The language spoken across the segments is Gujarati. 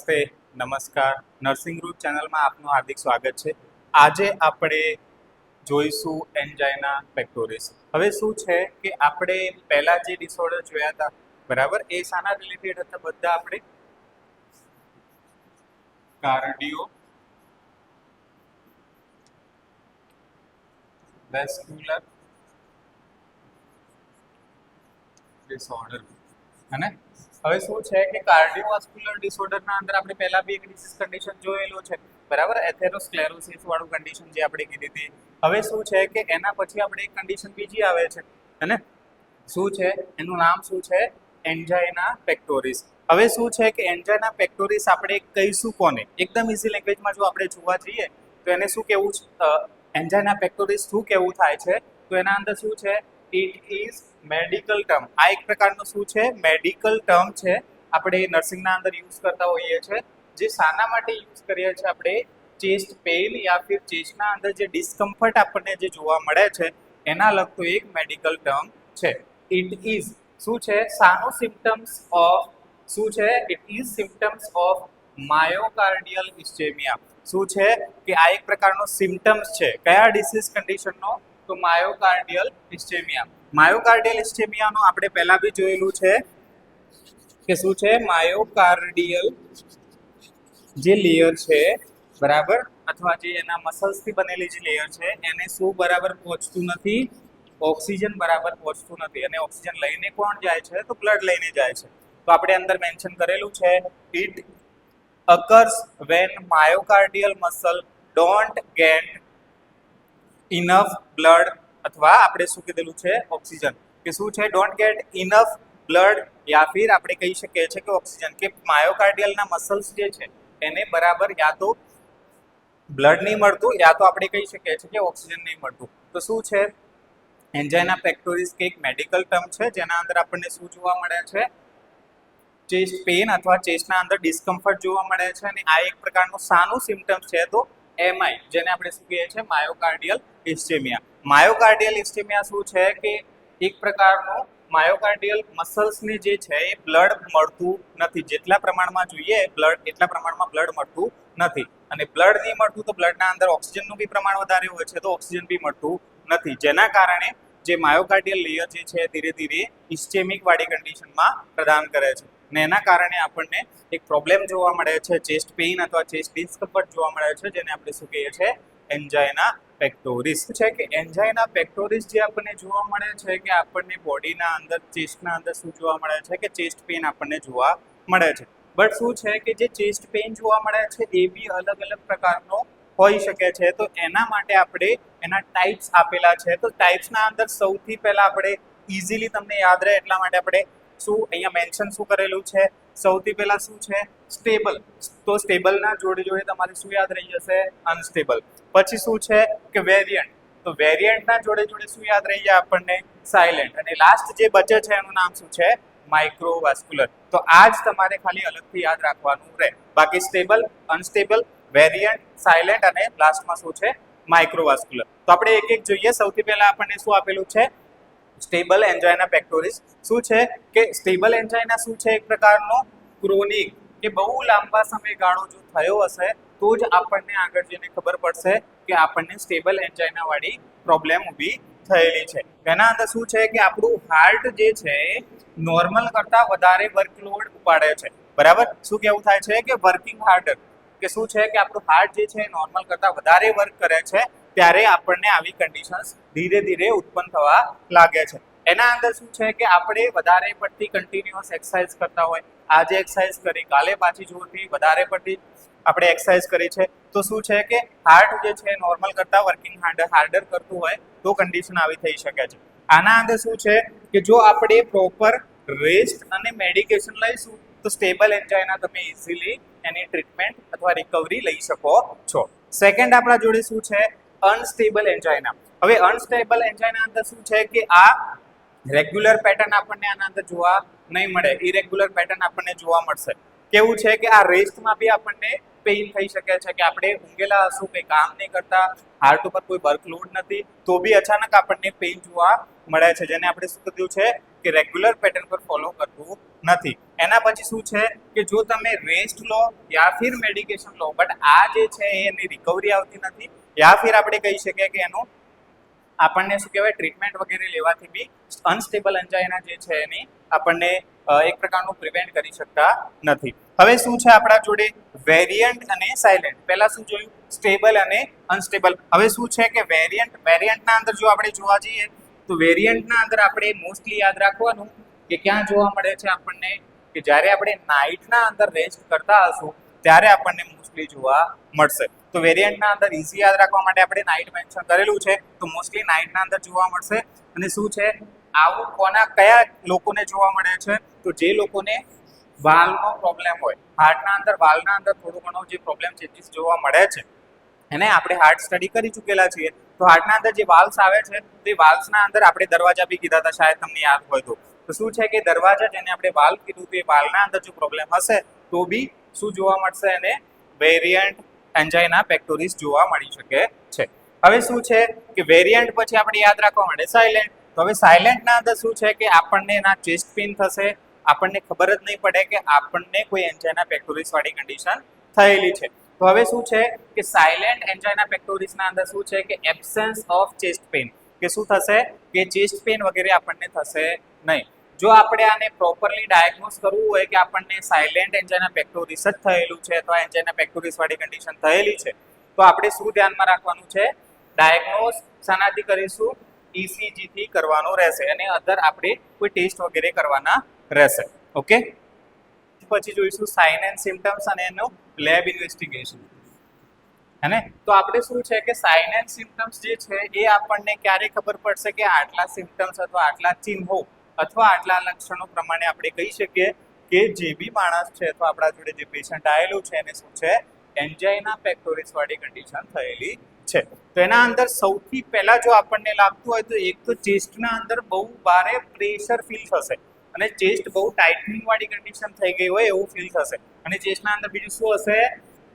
નમસ્તે, નમસ્કાર. નર્સિંગ રૂટ ચેનલમાં આપનું હાર્દિક સ્વાગત છે. આજે આપણે જોઈશું એન્જાઇના પેક્ટોરિસ હવે શું છે કે આપણે પહેલા જે ડિસઓર્ડર જોયા હતા, બરાબર? એ શાના રિલેટેડ હતા બધા આપણે? કાર્ડિયો વેસ્ક્યુલર ડિસઓર્ડર અને હવે શું છે કે કાર્ડિયોવાસ્ક્યુલર ડિસઓર્ડરના અંદર આપણે પહેલા બી એક ડિસીઝ કન્ડિશન જોયેલો છે. બરાબર? એથેરોસ્ક્લેરોસિસ વાળું કન્ડિશન જે આપણે કીધી હતી. હવે શું છે કે એના પછી આપણે એક કન્ડિશન બીજી આવે છે. અને શું છે? એનું નામ શું છે? એન્જાઇના પેક્ટોરિસ હવે શું છે કે એન્જાઇના પેક્ટોરિસ આપણે કહીશું કોને? એકદમ ઇઝી લેંગ્વેજમાં જો આપણે જોવા જઈએ, તો એને શું છે? એન્જાઇના પેક્ટોરિસ શું કેવું થાય છે? તો એના અંદર શું છે? ઇટ ઇઝ મેડિકલ ટર્મ આ એક પ્રકારનું શું છે? મેડિકલ ટર્મ છે. આપણે નર્સિંગના અંદર યુઝ કરતા હોઈએ છીએ જે શાના માટે યુઝ કરીએ છીએ આપણે, ચેસ્ટ પેઇન યા ફિર ચેસ્ટના અંદર જે ડિસ્કમ્ફર્ટ આપણને જે જોવા મળે છે, એના લગતું એક મેડિકલ ટર્મ છે. ઇટ ઇઝ શું છે? સાનું સિમ્ટમ્સ ઓફ શું છે? It is symptoms of myocardial ischemia શું છે? કે આ એક પ્રકારનો સિમ્ટમ્સ છે. કયા ડિસીઝ કન્ડિશનનો તો માયોકાર્ડિયલ ઇસ્ટેમિયા માયોકાર્ડિયલ ઇસ્ટેમિયાનું આપણે પહેલા બી જોયેલું છે કે શું છે? માયોકાર્ડિયલ જે લેયર છે, બરાબર? અથવા જે એના મસલ્સથી બનેલી જે લેયર છે, એને શું બરાબર પહોંચતું નથી? ઓક્સિજન બરાબર પહોંચતું નથી. અને ઓક્સિજન લઈને કોણ જાય છે? તો બ્લડ લઈને જાય છે. તો આપણે અંદર મેન્શન કરેલું છે it occurs when myocardial muscle don't get enough blood અથવા આપણે શું કીધેલું છે? ઓક્સિજન. કે શું છે? ડોન્ટ ગેટ ઇનફ બ્લડ યા ફિર આપણે કહી શકીએ છીએ કે ઓક્સિજન. કે માયોકાર્ડિયલના મસલ્સ જે છે, એને બરાબર યા તો બ્લડ નહીં મળતું, યા તો આપણે કહી શકીએ છીએ કે ઓક્સિજન નહીં મળતું. તો શું છે? એન્જાઇના પેક્ટોરિસ કે એક મેડિકલ ટર્મ છે, જેના અંદર આપણને શું જોવા મળે છે? ચેસ્ટ પેન અથવા ચેસ્ટના અંદર ડિસ્કમ્ફર્ટ જોવા મળે છે અને આ એક પ્રકારનું સાનું સિમ્ટમ્સ છે તો એમઆઈ જેને આપણે શું કહીએ છીએ? માયોકાર્ડિયલ ઇસ્ચેમિયા માયોકાર્ડિયલ ઇસ્ટેમિયા શું છે કે એક પ્રકારનું માયોકાર્ડિયલ મસલ્સને જે છે એ બ્લડ મળતું નથી. જેટલા પ્રમાણમાં જોઈએ બ્લડ, એટલા પ્રમાણમાં બ્લડ મળતું નથી. અને બ્લડ નહીં મળતું તો બ્લડના અંદર ઓક્સિજનનું બી પ્રમાણ વધારે હોય છે તો ઓક્સિજન બી મળતું નથી. જેના કારણે જે માયોકાર્ડિયલ લેયર જે છે ધીરે ધીરે ઇસ્ટેમિક વાળી કન્ડિશનમાં પ્રદાન કરે છે. ને એના કારણે આપણને એક પ્રોબ્લેમ જોવા મળે છે, ચેસ્ટ પેઇન અથવા ચેસ્ટ ડિસ્કમ્ફર્ટ જોવા મળે છે, જેને આપણે શું કહીએ છીએ? એન્જાઇના પેક્ટોરિસ છે કે એન્જાઇના પેક્ટોરિસ જે આપણને જોવા મળે છે કે આપણને બોડીના અંદર ચેસ્ટના અંદર શું જોવા મળે છે કે ચેસ્ટ પેઇન આપણને જોવા મળે છે. બટ શું છે કે જે ચેસ્ટ પેઇન જોવા મળે છે એ બી અલગ અલગ પ્રકારનો હોઈ શકે છે. તો એના માટે આપણે એના ટાઈપ્સ આપેલા છે. તો ટાઈપ્સના અંદર સૌથી પહેલા આપણે ઇઝીલી તમને યાદ રહે એટલા માટે આપણે શું, અહીંયા મેન્શન શું કરેલું છે? સૌથી પહેલા શું છે? સ્ટેબલ. તો સ્ટેબલના જોડે જોડે તમારે શું યાદ રહી જશે? અનસ્ટેબલ. પછી શું છે કે વેરિયન્ટ. તો વેરિયન્ટના જોડે જોડે શું યાદ રહી જાય આપણને? સાયલેન્ટ. અને લાસ્ટ જે બચે છે એનું નામ શું છે? માઇક્રોવાસ્ક્યુલર. તો આ જ તમારે ખાલી અલગથી યાદ રાખવાનું રહે. બાકી સ્ટેબલ, અનસ્ટેબલ, વેરિયન્ટ, સાયલેન્ટ અને લાસ્ટમાં શું છે? માઇક્રોવાસ્ક્યુલર. તો આપણે એક એક જોઈએ. સૌથી પહેલા આપણને શું આપેલું છે? સ્ટેબલ એન્જાઇના પેક્ટોરિસ શું છે કે સ્ટેબલ એન્જાઇના શું છે એક પ્રકારનો? ક્રોનિક, કે બહુ લાંબા સમયગાળો જો થયો હશે, તો જ આપણને આગળ જઈને ખબર પડશે કે આપણને સ્ટેબલ એન્જાઇના વાળી પ્રોબ્લેમ ઊભી થયેલી છે. એના અંદર શું છે કે આપણું હાર્ટ જે છે નોર્મલ કરતાં વધારે વર્કલોડ ઉપાડે છે. બરાબર? શું કેવું થાય છે કે વર્કિંગ હાર્ડર કે શું છે કે આપણું હાર્ટ જે છે નોર્મલ કરતાં વધારે વર્ક કરે છે ત્યારે આપણને આવી કન્ડિશન્સ ધીરે ધીરે ઉત્પન્ન થવા લાગે છે. એના અંદર શું છે કે આપણે વધારે પડતી કન્ટિન્યુઅસ એક્સરસાઇઝ કરતા હોય. આજે એક્સરસાઇઝ કરી, કાલે પાછી જોરથી વધારે પડતી આપણે એક્સરસાઇઝ કરી છે. તો શું છે કે હાર્ટ જે છે નોર્મલ કરતાં વર્કિંગ હાર્ડર કરતું હોય તો કન્ડિશન આવી થઈ શકે છે. આના અંદર શું છે કે જો આપણે પ્રોપર રેસ્ટ અને મેડિકેશન લઈશું, તો સ્ટેબલ એન્જાઇના તમે ઇઝીલી એની ટ્રીટમેન્ટ અથવા રિકવરી લઈ શકો છો. સેકન્ડ આપણા જોડે શું છે અનસ્ટેબલ એન્જાઇના હવે અનસ્ટેબલ એન્જાઇના અંદર શું છે કે આ રેગ્યુલર પેટર્ન આપણને આના અંદર જોવા નહીં મળે. ઇરેગ્યુલર પેટર્ન આપણને જોવા મળશે. કેવું છે કે આ રેસ્ટમાં બી આપણને પેઇન થઈ શકે છે કે આપણે ઊંઘેલા હશું, કંઈ કામ નહીં કરતા હાર્ટ ઉપર કોઈ વર્કલોડ નથી, તો બી અચાનક આપણને પેઇન જોવા મળે છે. જેને આપણે શું કીધું છે કે રેગ્યુલર પેટર્ન પર ફોલો કરવું નથી. એના પછી શું છે કે જો તમે રેસ્ટ લો યા ફિર મેડિકેશન લો બટ આ જે છે એની રિકવરી આવતી નથી. યા ફિર આપણે કહી શકીએ કે એનું આપણને શું કહેવાય ટ્રીટમેન્ટ વગેરે લેવાથી બી અનસ્ટેબલ અંજાઇના જે છે એની આપણને એક પ્રકારનું પ્રિવેન્ટ કરી શકતા નથી. હવે શું છે આપણા જોડે? વેરિયન્ટ અને સાયલેન્ટ પહેલા શું જોયું? સ્ટેબલ અને અનસ્ટેબલ હવે શું છે કે વેરિયન્ટ વેરિયન્ટના અંદર જો આપણે જોવા જઈએ, તો વેરિયન્ટના અંદર આપણે મોસ્ટલી યાદ રાખવાનું કે ક્યાં જોવા મળે છે આપણને કે જ્યારે આપણે નાઇટના અંદર રેસ્ટ કરતા હશું, ત્યારે આપણને મોસ્ટલી જોવા મળશે. તો વેરિયન્ટના અંદર ઇઝી યાદ રાખવા માટે આપણે નાઇટ મેન્શન કરેલું છે. તો મોસ્ટલી નાઇટના અંદર જોવા મળશે. અને શું છે? આવું કોના કયા લોકોને જોવા મળે છે? તો જે લોકોને વાલનો પ્રોબ્લેમ હોય હાર્ટના અંદર, વાલના અંદર થોડું ઘણો જે પ્રોબ્લેમ ચેન્જીસ જોવા મળે છે, એને આપણે હાર્ટ સ્ટડી કરી ચૂકેલા છીએ. તો હાર્ટના અંદર જે વાલ્સ આવે છે, તે વાલ્સના અંદર આપણે દરવાજા બી કીધા હતા, શાયદ તમને યાદ હોય તો. શું છે કે દરવાજા જેને આપણે વાલ્વ કીધું, તો એ વાલ્વના અંદર જો પ્રોબ્લેમ હશે, તો બી શું જોવા મળશે એને? વેરિયન્ટ એન્જાઇના પેક્ટોરિસ જોવા મળી શકે છે. હવે શું છે કે વેરિયન્ટ પછી આપણે યાદ રાખવા માટે સાયલેન્ટ તો હવે સાયલેન્ટના અંદર શું છે કે આપણને એના ચેસ્ટ પેઇન થશે. આપણને ખબર જ નહીં પડે કે આપણને કોઈ એન્જાઇના પેક્ટોરિસ વાળી કન્ડિશન થયેલી છે. તો હવે શું છે કે સાયલેન્ટ એન્જાઇના પેક્ટોરિસના અંદર શું છે કે એબસેન્સ ઓફ ચેસ્ટ પેઇન કે શું થશે? કે ચેસ્ટ પેઇન વગેરે આપણને થશે નહીં. જો આપણે આને પ્રોપરલી ડાયગ્નોઝ કરવું હોય કે આપણને સાયલેન્ટ એન્જાઇના પેક્ટોરિસ જ થયેલું છે અથવા એન્જાઇના પેક્ટોરિસ વાળી કન્ડિશન થયેલી છે, તો આપણે શું ધ્યાનમાં રાખવાનું છે? ડાયગ્નોઝ શાનાથી કરીશું, ECG થી કરવાનું રહેશે અને અધર આપણે કોઈ ટેસ્ટ વગેરે કરવાના રહેશે ઓકે પછી જોઈશું સાઇન એન્ડ સિમ્ટમ્સ અને એનું લેબ ઇન્વેસ્ટિગેશન હેને? તો આપણે શું છે કે સાઇન એન્ડ સિમ્ટમ્સ જે છે એ આપણને ક્યારે ખબર પડશે કે આટલા સિમ્ટમ્સ અથવા આટલા ચિહ્નો અથવા આટલા લક્ષણો પ્રમાણે આપણે કહી શકીએ કે જે બી માણસ છે અથવા આપણા જોડે જે પેશન્ટ આવેલું છે એને શું છે? એન્જાઇના પેક્ટોરિસ વાળી કન્ડિશન થયેલી છે. તો એના અંદર સૌથી પહેલા જો આપણને લાગતું હોય તો એક તો ચેસ્ટના અંદર બહુ ભારે પ્રેશર ફીલ થશે. અને ચેસ્ટ બહુ ટાઇટનિંગ વાળી કન્ડિશન થઈ ગઈ હોય એવું ફીલ થશે. અને ચેસ્ટના અંદર બીજું શું હશે?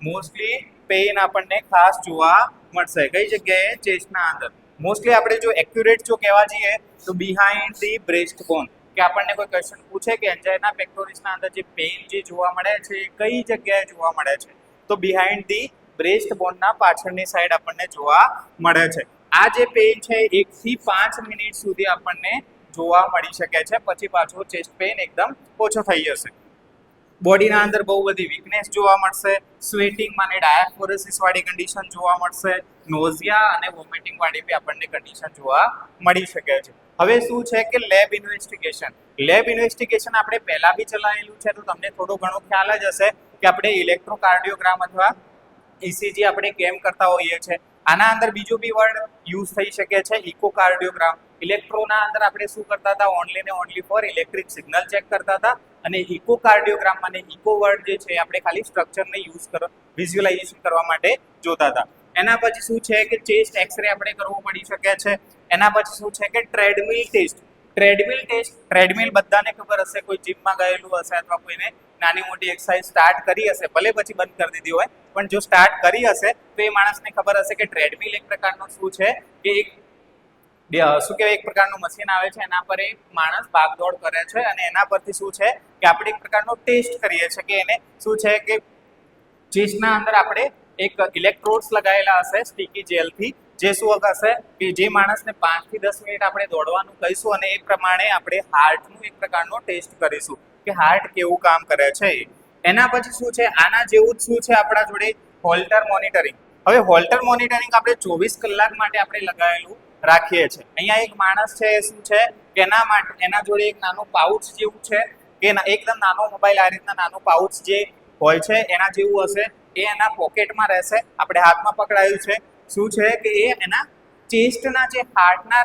મોસ્ટલી પેઇન આપણને ખાસ જોવા મળશે. કઈ જગ્યાએ? ચેસ્ટના અંદર. મોસ્ટલી આપણે જો એક્યુરેટ જો કહેવા જઈએ, તો બિહાઇન્ડ ધી બ્રેસ્ટ બોન કે આપણને કોઈ ક્વેશ્ચન પૂછે કે એન્જાઇના પેક્ટોરિસના અંદર જે પેઇન જે જોવા મળે છે એ કઈ જગ્યાએ જોવા મળે છે, તો બિહાઇન્ડ ધી બ્રેસ્ટ બોનના પાછળની સાઈડ આપણને જોવા મળે છે. આ જે પેઇન છે એક થી પાંચ મિનિટ સુધી આપણને જોવા મળી શકે છે, પછી પાછો ચેસ્ટ પેઇન એકદમ ઓછો થઈ જશે. બોડીના અંદર બહુ બધી વીકનેસ જોવા મળશે. સ્વેટિંગ અને ડાયાફોરેસિસ વાળી કન્ડિશન જોવા મળશે. નોઝિયા અને વોમિટિંગ વાળી બી આપણને કન્ડિશન જોવા મળી શકે છે. હવે શું છે કે લેબ ઇન્વેસ્ટિગેશન લેબ ઇન્વેસ્ટિગેશન આપણે પહેલા બી ચલાવેલું છે, તો તમને થોડો ઘણો ખ્યાલ જ હશે કે આપણે ઇલેક્ટ્રોકાર્ડિયોગ્રામ અથવા ઇસીજી આપણે કેમ કરતા હોઈએ છીએ આના અંદર બીજું બી વર્ડ યુઝ થઈ શકે છે ઇકોકાર્ડિયોગ્રામ ઇલેક્ટ્રોના અંદર આપણે શું કરતા હતા? ઓનલી ને only for electric signal check કરતા હતા. અને ઇકો કાર્ડિયોગ્રામ અને ઇકો વર્ડ જે છે, આપણે ખાલી સ્ટ્રક્ચરને યુઝ કરવા વિઝ્યુલાઇઝેશન કરવા માટે જોતા હતા. એના પછી શું છે કે ચેસ્ટ એક્સરે આપણે કરવો પડી શકે છે. એના પછી શું છે કે treadmill test treadmill test treadmill બધાને ખબર હશે, કોઈ જીમમાં ગયેલું હશે અથવા કોઈને નાની મોટી એક્સરસાઇઝ સ્ટાર્ટ કરી હશે, ભલે પછી બંધ કરી દીધી હોય, પણ જો સ્ટાર્ટ કરી હશે, તો એ માણસને ખબર હશે કે ટ્રેડમિલ એક પ્રકારનો શું છે કે એક શું કહેવાય, એક પ્રકારનું મશીન આવે છે, એના પર એ માણસ ભાગદોડ કરે છે અને એના પરથી શું છે કે, આપણે એક પ્રકારનો ટેસ્ટ કરીએ છીએ કે એને શું છે કે, ચીજના અંદર આપણે એક ઇલેક્ટ્રોડ્સ લગાવેલા હશે સ્ટીકી જેલથી જે શું હશે કે, જે માણસને પાંચથી દસ મિનિટ આપણે દોડવાનું કહીશું અને એ પ્રમાણે આપણે હાર્ટનું એક પ્રકારનો ટેસ્ટ કરીશું કે હાર્ટ કેવું કામ કરે છે એના પછી શું છે, આના જેવું જ શું છે આપણા જોડે હોલ્ટર મોનિટરિંગ હવે હોલ્ટર મોનિટરિંગ આપણે ચોવીસ કલાક માટે આપણે લગાવેલું રાખીએ છીએ અહીંયા એક માણસ છે એ શું છે? એના માટે, એના જોડે એક નાનું પાઉચ જેવું છે. કે એકદમ નાનો મોબાઈલ આ રીતના નાનો પાઉચ જે હોય છે, એના જેવું હશે. એ એના પોકેટમાં રહેશે. આપણે હાથમાં પકડાયું છે. શું છે કે એ એના ચેસ્ટના જે હાર્ટના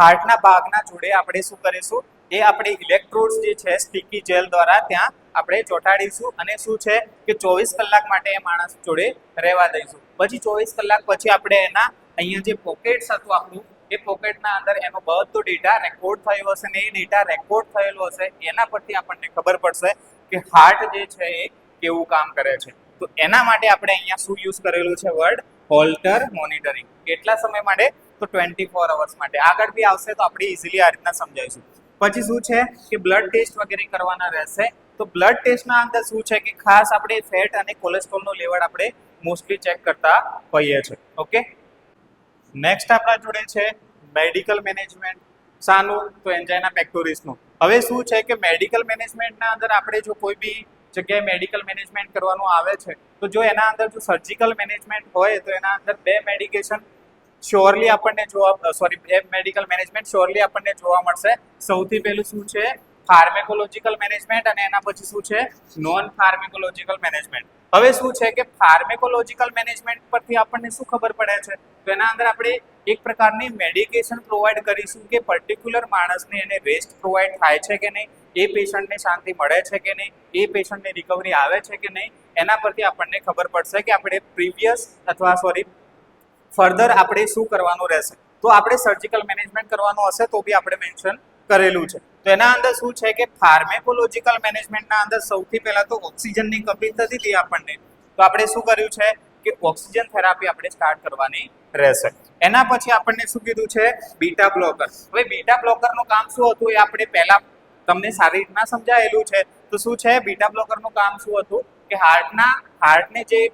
હાર્ટના ભાગના જોડે આપણે શું કરીશું? એ આપણે ઇલેક્ટ્રોડ્સ જે છે સ્ટીકી જેલ દ્વારા ત્યાં આપણે ચોંટાડીશું અને શું છે કે ચોવીસ કલાક માટે એ માણસ જોડે રહેવા દઈશું. પછી ચોવીસ કલાક પછી આપણે એના અહીંયા જે પોકેટ્સ હતું આપણું, એ પોકેટના અંદર એનો બધો ડેટા રેકોર્ડ થયો હશે ને એ ડેટા રેકોર્ડ થયેલો હશે, એના પરથી આપણને ખબર પડશે કે હાર્ટ જે છે એ કેવું કામ કરે છે. તો એના માટે આપણે અહીંયા શું યુઝ કરેલું છે વર્ડ હોલ્ટર મોનિટરિંગ કેટલા સમય માટે? તો ટ્વેન્ટી ફોર અવર્સ માટે. આગળ બી આવશે તો આપણે ઇઝીલી આ રીતના સમજાવીશું. પછી શું છે કે બ્લડ ટેસ્ટ વગેરે કરવાના રહેશે. તો બ્લડ ટેસ્ટના અંદર શું છે કે ખાસ આપણે ફેટ અને કોલેસ્ટ્રોલનું લેવલ આપણે મોસ્ટલી ચેક કરતા હોઈએ છીએ. ઓકે નેક્સ્ટ આપણા જોડે છે મેડિકલ મેનેજમેન્ટ શાનું તો એન્જાઇના પેક્ટોરિસનું હવે શું છે કે મેડિકલ મેનેજમેન્ટના અંદર આપણે જો કોઈ બી જગ્યાએ મેડિકલ મેનેજમેન્ટ કરવાનું આવે છે, તો જો એના અંદર જો સર્જિકલ મેનેજમેન્ટ હોય, તો એના અંદર બે મેડિકેશન શ્યોરલી આપણને જોવા સોરી બે મેડિકલ મેનેજમેન્ટ શ્યોરલી આપણને જોવા મળશે. સૌથી પહેલું શું છે? ફાર્મેકોલોજીકલ મેનેજમેન્ટ અને એના પછી શું છે? નોન ફાર્મેકોલોજીકલ મેનેજમેન્ટ હવે શું છે કે ફાર્મેકોલોજીકલ મેનેજમેન્ટ પરથી આપણને શું ખબર પડે છે? તો એના અંદર આપણે એક પ્રકારની મેડિકેશન પ્રોવાઈડ કરીશું કે પર્ટિક્યુલર માણસને એને રેસ્ટ પ્રોવાઈડ થાય છે કે નહીં, એ પેશન્ટને શાંતિ મળે છે કે નહીં, એ પેશન્ટને રિકવરી આવે છે કે નહીં, એના પરથી આપણને ખબર પડશે કે આપણે પ્રીવિયસ અથવા સોરી ફર્ધર આપણે શું કરવાનું રહેશે. તો આપણે સર્જિકલ મેનેજમેન્ટ કરવાનું હશે તો બી આપણે મેન્શન કરેલું છે. તો એના અંદર શું છે કે ફાર્મેકોલોજીકલ મેનેજમેન્ટના અંદર સૌથી પહેલા તો ઓક્સિજનની કમી થતી હતી આપણને. તો આપણે શું કર્યું છે કે ઓક્સિજન થેરાપી આપણે સ્ટાર્ટ કરવાની રહેશે. એના પછી આપણને શું કીધું છે? બીટા બ્લોકર હવે બીટા બ્લોકરનું કામ શું હતું? એ આપણે પહેલા તમને સારી રીતના સમજાયેલું છે. તો શું છે? બીટા બ્લોકરનું કામ શું હતું? કે હાર્ટના હાર્ટને જે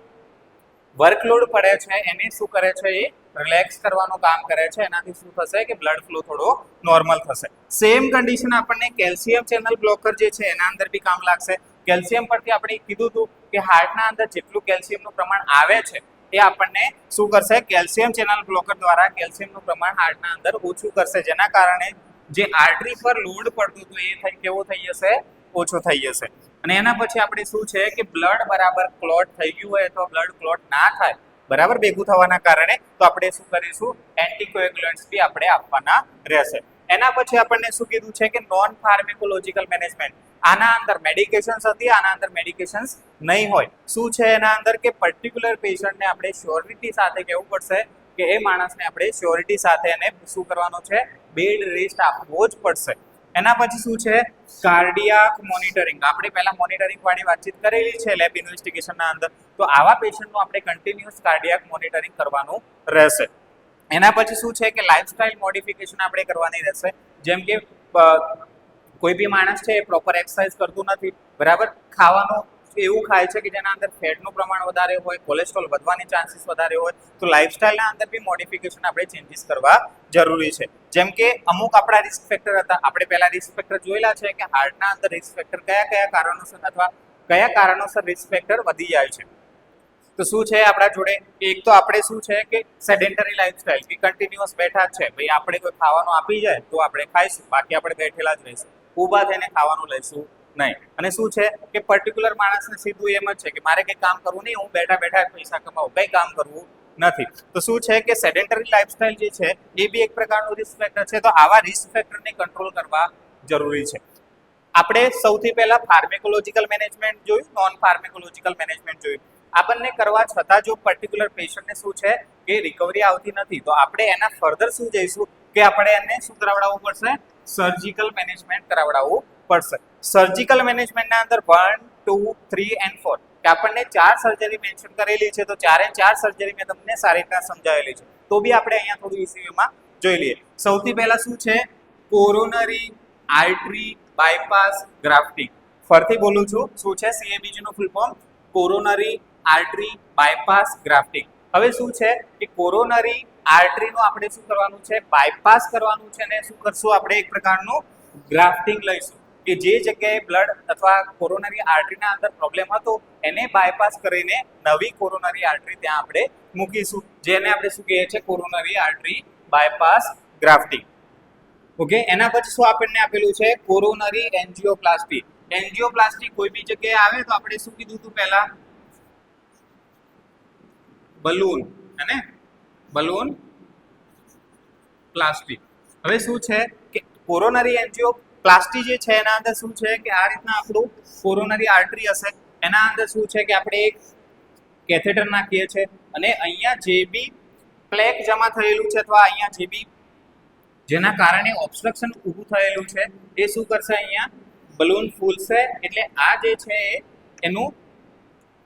વર્કલોડ પડે છે, એને શું કરે છે? એ રિલેક્સ કરવાનું કામ કરે છે. એનાથી શું થશે કે બ્લડ ફ્લો થોડો નોર્મલ થશે. સેમ કન્ડિશન આપણને કેલ્શિયમ ચેનલ બ્લોકર જે છે, એના અંદર બી કામ લાગશે. કેલ્શિયમ પરથી આપણે કીધું હતું કે હાર્ટના અંદર જેટલું કેલ્શિયમનું પ્રમાણ આવે છે, એ આપણને શું કરશે? કેલ્શિયમ ચેનલ બ્લોકર દ્વારા કેલ્શિયમનું પ્રમાણ હાર્ટના અંદર ઓછું કરશે. જેના કારણે જે આર્ટરી પર લોડ પડતું હતું, એ થઈ, કેવો થઈ જશે? ઓછો થઈ જશે. અને એના પછી આપણે શું છે કે બ્લડ બરાબર ક્લોટ થઈ ગયું હોય અથવા બ્લડ ક્લોટ ના થાય બરાબર? ભેગું થવાના કારણે તો આપણે શું કરીશું? એન્ટીકોએગ્યુલન્ટ્સ બી આપણે આપવાના રહેશે. એના પછી આપણને શું કીધું છે કે નોન ફાર્મેકોલોજીકલ મેનેજમેન્ટ આના અંદર મેડિકેશન્સ હતી, આના અંદર મેડિકેશન્સ નહીં હોય. શું છે એના અંદર? કે પર્ટિક્યુલર પેશન્ટને આપણે શ્યોરિટી સાથે કહેવું પડશે કે એ માણસને આપણે શ્યોરિટી સાથે એને શું કરવાનો છે? બેડ રેસ્ટ આપવો જ પડશે. એના પછી શું છે? Cardiac monitoring. આપણે પહેલા મોનિટરિંગ વાળી વાતચીત કરેલી છે લેબ ઇન્વેસ્ટિગેશનના અંદર. તો આવા પેશન્ટનું આપણે કન્ટિન્યુઅસ કાર્ડિયાક મોનિટરિંગ કરવાનું રહેશે. એના પછી શું છે કે લાઇફસ્ટાઇલ મોડિફિકેશન આપણે કરવાની રહેશે. જેમ કે કોઈ બી માણસ છે એ પ્રોપર એક્સરસાઇઝ કરતું નથી. બરાબર? ખાવાનું એવું ખાય છે કે જેના અંદર ફેટનું પ્રમાણ વધારે હોય કોલેસ્ટ્રોલ વધવાની ચાન્સીસ વધારે હોય, તો લાઇફસ્ટાઇલના અંદર બી મોડિફિકેશન આપણે ચેન્જીસ કરવા જરૂરી છે. જેમ કે અમુક આપણા રિસ્ક ફેક્ટર હતા. આપણે પહેલા રિસ્ક ફેક્ટર જોયેલા છે કે હાર્ટના અંદર રિસ્ક ફેક્ટર કયા કયા કારણોસર અથવા કયા કારણોસર રિસ્ક ફેક્ટર વધી જાય છે. તો શું છે આપણા જોડે? એક તો આપણે શું છે કે સેડેન્ટરી લાઈફસ્ટાઈલ કે કન્ટિન્યુઅસ બેઠા જ છે. ભાઈ આપણે કોઈ ખાવાનું આપી જાય તો આપણે ખાઈશું. બાકી આપણે બેઠેલા જ રહીશું. ઊભા થઈને ખાવાનું લઈશું. નહીં. અને શું છે કે પર્ટિક્યુલર માણસને સીધું એમ જ છે કે મારે કંઈ કામ કરવું નહીં, હું બેઠા બેઠા પૈસા કમાવું, કંઈ કામ કરવું નથી. તો શું છે કે સેડેન્ટરી લાઈફસ્ટાઈલ જે છે, એ બી એક પ્રકારનું રિસ્ક ફેક્ટર છે. તો આવા રિસ્ક ફેક્ટરને કંટ્રોલ કરવા જરૂરી છે. આપણે સૌથી પહેલા ફાર્મેકોલોજીકલ મેનેજમેન્ટ જોયું નોન ફાર્મેકોલોજીકલ મેનેજમેન્ટ જોયું. આ બંને કરવા છતાં જો પર્ટિક્યુલર પેશન્ટને શું છે કે રિકવરી આવતી નથી, તો આપણે એના ફર્ધર શું જઈશું કે આપણે એને શું કરાવડાવવું પડશે? સર્જિકલ મેનેજમેન્ટ કરાવડાવવું પડશે. સર્જિકલ મેનેજમેન્ટના અંદર one two three and four આપણને ચાર સર્જરી મેન્શન કરેલી છે, તો ચારે ચાર સર્જરી મેં તમને સારી રીતના સમજાવેલી છે. તો બી આપણે અહીંયા થોડું ઇસીયુમાં જોઈ લઈએ. સૌથી પહેલા શું છે? કોરોનરી આર્ટરી બાયપાસ ગ્રાફ્ટિંગ ફરીથી બોલું છું, શું છે? સીએબીજી નું full form coronary artery bypass grafting હવે શું છે કે કોરોનરી આર્ટરીનું આપણે શું કરવાનું છે? બાયપાસ કરવાનું છે અને શું કરશું આપણે? એક પ્રકારનું ગ્રાફ્ટિંગ લઈશું. કે જે જગ્યાએ બ્લડ અથવા કોરોનરી આર્ટરીના અંદર પ્રોબ્લેમ હતો, એને બાયપાસ કરીને નવી કોરોનરી આર્ટરી ત્યાં આપણે મૂકીશું. જેને આપણે શું કહીએ છીએ? Coronary artery bypass grafting okay? એના પછી શું આપણને આપેલું છે? કોરોનરી એન્જિયોપ્લાસ્ટી એન્જિયોપ્લાસ્ટી કોઈ બી જગ્યાએ આવે તો આપણે શું કીધું હતું પહેલા? બલૂન અને બલૂન, પ્લાસ્ટિક. હવે શું છે કે કોરોનરી એન્જિયો પ્લાસ્ટી જે છે એના અંદર શું છે કે આ રીતના આપણું કોરોનરી આર્ટરી હશે. એના અંદર શું છે કે આપણે એક કેથેટર નાખીએ છીએ અને અહીંયા જે બી પ્લેક જમા થયેલું છે અથવા અહીંયા જે બી જેના કારણે ઓબ્સ્ટ્રક્શન ઊભું થયેલું છે, એ શું કરશે અહીંયા? બલૂન ફૂલશે. એટલે આ જે છે એનું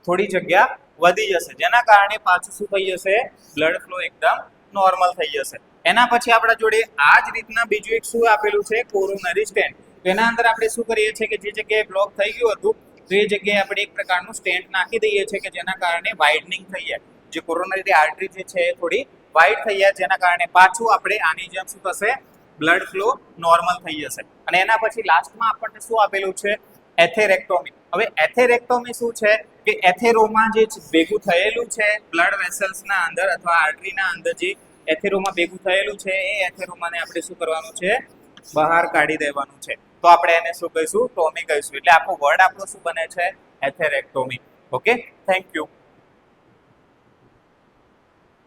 થોડી જગ્યા વધી જશે. જેના કારણે પાછું શું થઈ જશે? બ્લડ ફ્લો એકદમ નોર્મલ થઈ જશે. એના પછી આપણા જોડે આ જ રીતના બીજું એક શું આપેલું છે? કોરોનરી સ્ટેન્ટ તો એના અંદર આપણે શું કરીએ છીએ કે જે જગ્યાએ બ્લોક થઈ ગયું હતું, તો એ જગ્યાએ આપણે એક પ્રકારનું સ્ટેન્ટ નાખી દઈએ છીએ કે જેના કારણે વાઇડનિંગ થઈ જાય. જે કોરોનરી આર્ટરી જે છે એ થોડી વાઇડ થઈ જાય, જેના કારણે પાછું આપણે આની જેમ શું થશે? બ્લડ ફ્લો નોર્મલ થઈ જશે. અને એના પછી લાસ્ટમાં આપણને શું આપેલું છે? એથેરેક્ટોમી હવે એથેરેક્ટોમી શું છે કે એથેરોમાં જે ભેગું થયેલું છે બ્લડ વેસલ્સના અંદર અથવા આર્ટરીના અંદર જે એથેરોમાં ભેગું થયેલું છે, એ એથેરોમાને આપણે શું કરવાનું છે? બહાર કાઢી દેવાનું છે. તો આપણે એને શું કહીશું? ટોમી કહીશું. એટલે આખો વર્ડ આપણો શું બને છે? એથેરેક્ટોમી ઓકે? Thank you